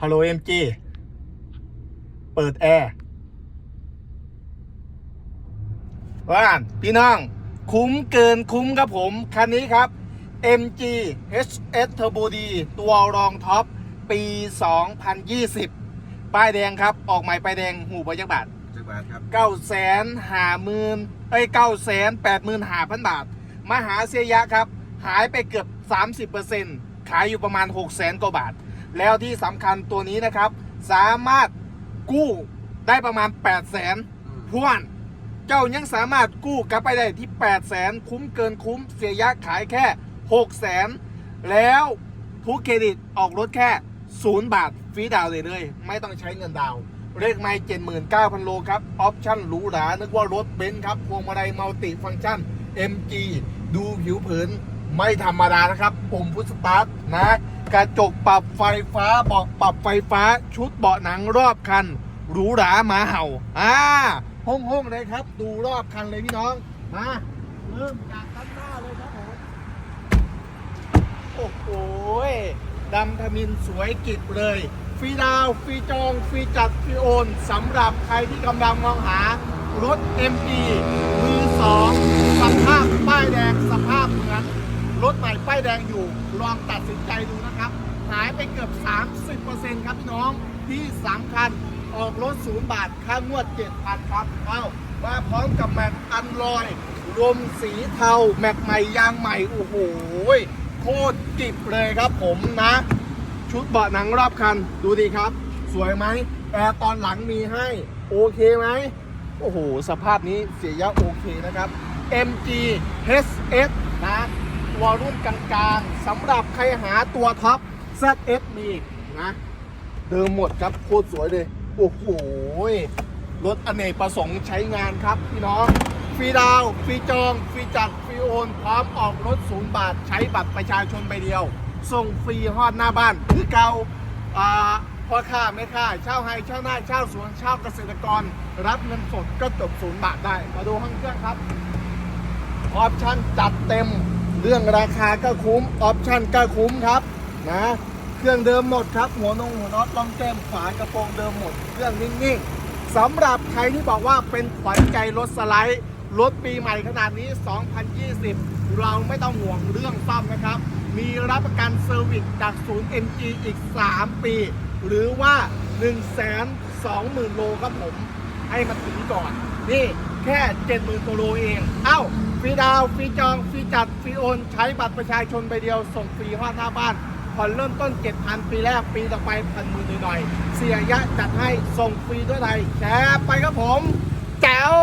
ฮัลโหลเอ็มจีเปิดแอร์ว่าพี่น้อง คุ้มเกินคุ้มครับผม คันนี้ครับ MG HS Turbo D ตัวรองท็อป ปี 2020 ป้ายแดงครับ ออกใหม่ป้ายแดงหูบรรยากาศจักรบาทครับเก้าแสนห้าหมื่นเอ้ยเก้าแสนแปดหมื่นห้าพันบาท มหาเสียยะครับ หายไปเกือบ 30%ขายอยู่ประมาณ 6 0แสนกว่าบาท แล้วที่สำคัญตัวนี้นะครับ สามารถกู้ได้ประมาณ 8 0 0แสนพวน เจ้ายังสามารถกู้กลับไปได้ที่ 8 0 0แสนคุ้มเกินคุ้มเสียยะขายแค่6 0แสนแล้วทุกเครดิตออกรถแค่ 0 บาทฟรีดาวน์เลยเลย ไม่ต้องใช้เงินดาวน์เลขไม่เจ็ดหมื่นเก้าพันโลครับ ออปชั่นหรูหรา นึกว่ารถเบนซ์ครับ พวงมาลัยมัลติฟังก์ชัน MG ดูผิวเผินไม่ธรรมดานะครับ ปุ่มพุชสตาร์ทนะ กระจกปรับไฟฟ้าเบาะปรับไฟฟ้าชุดเบาะหนังรอบคันหรูหราหมาเห่าอ่าห้องห้องๆเลยครับ ดูรอบคันเลยพี่น้องมาเริ่มจากด้านหน้าเลยครับผมโอ้โหดำทมินสวยกิบเลยฟรีดาวฟรีจองฟรีจัดฟรีโอนสำหรับใครที่กำลังมองหารถ ME มือสองสภาพป้ายแดงสภาพ รถใหม่ป้ายแดงอยู่ ลองตัดสินใจดูนะครับ หายไปเกือบ 30%ครับพี่น้อง ที่สำคัญออกรถศูนย์บาท ค่างวด 7,000 ครับเอ้ามาพร้อมกับแม็กอันลอยรวมสีเทา แม็กใหม่ยางใหม่ โอ้โห โคตรกิบเลยครับผมนะ ชุดเบาะหนังรอบคัน ดูดีครับ สวยไหมแอร์ตอนหลังมีให้ โอเคไหม โอ้โห สภาพนี้เสียยะโอเคนะครับ MG HS นะ ตัวรุ่นกลางๆสำหรับใครหาตัวท็อป ZS มีนะเดิมหมดครับโคตรสวยเลย โอ้โหรถอเนกประสงค์ใช้งานครับพี่น้อง ฟรีดาว ฟรีจอง ฟรีจัดฟรีโอน พร้อมออกรถศูนย์บาท ใช้บัตรประชาชนใบเดียว ส่งฟรีฮอดหน้าบ้าน คือเก่าอ่าพอค้าไม่ค่าเช่าให้เช่าหน้าเช่าสวนเช่าเกษตรกร รับเงินสดก็จบศูนย์บาทได้ มาดูห้องเครื่องครับ ออปชั่นจัดเต็ม เรื่องราคาก็คุ้ม ออปชั่นก็คุ้มครับนะเครื่องเดิมหมดครับ หัวนงหัวน็อตลองแก้มฝากระโปรงเดิมหมด เครื่องนิ่งๆสำหรับใครที่บอกว่าเป็นขวัญใจรถสไลด์รถปีใหม่ขนาดนี้ 2020 เราไม่ต้องห่วงเรื่องซ่อมนะครับ มีรับประกันเซอร์วิสจากศูนย์ MG อีก 3 ปี หรือว่า 120,000 โลครับผม ให้มันถึงก่อน นี่ แค่70,000ตัวโลเอง เอ้า ฟรีดาว ฟรีจอง ฟรีจัด ฟรีโอน ใช้บัตรประชาชนใบเดียว ส่งฟรีห้อหน้าบ้าน ผ่อนเริ่มต้น 7,000 ปีแรก ปีต่อไปพันหมื่นหน่อยเสียยะจัดให้ ส่งฟรีด้วยไทยแชร์ไปครับผม แจ๋ว